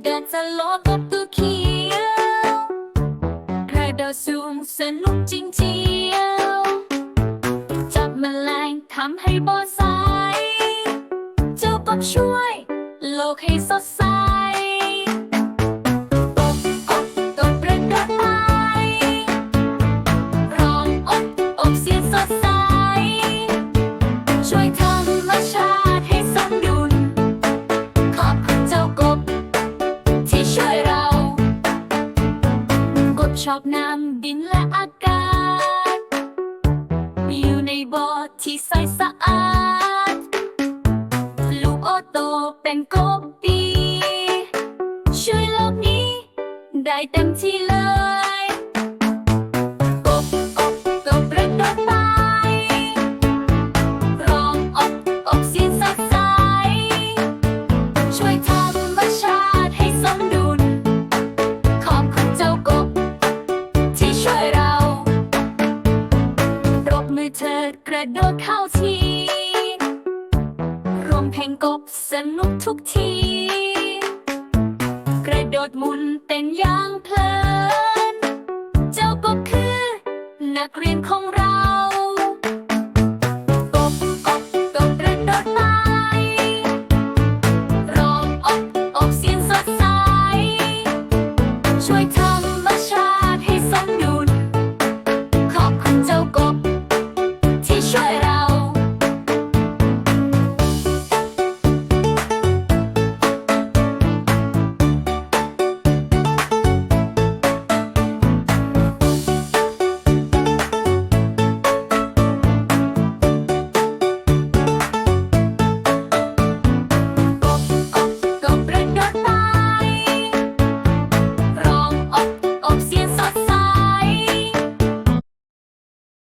เดินสโลว์กับตัวเขียวกระดดสูงสนุกจริงเจียวจับแมลงทำให้บอสายเจ้าก็ช่วย โลกให้สดใสตบอบต ชอบน้ำดินและอากาศ อยู่ในบ่อที่ใสสะอาด ลูกโอโตเป็นกบดีช่วยโลกนี้ ได้เต็มที่เลย กระโดดเข้าทีรวมเพลงกบสนุกทุกที กระโดดหมุนเต้นอย่างเพลิน เจ้ากบคือ นักเรียนของเรา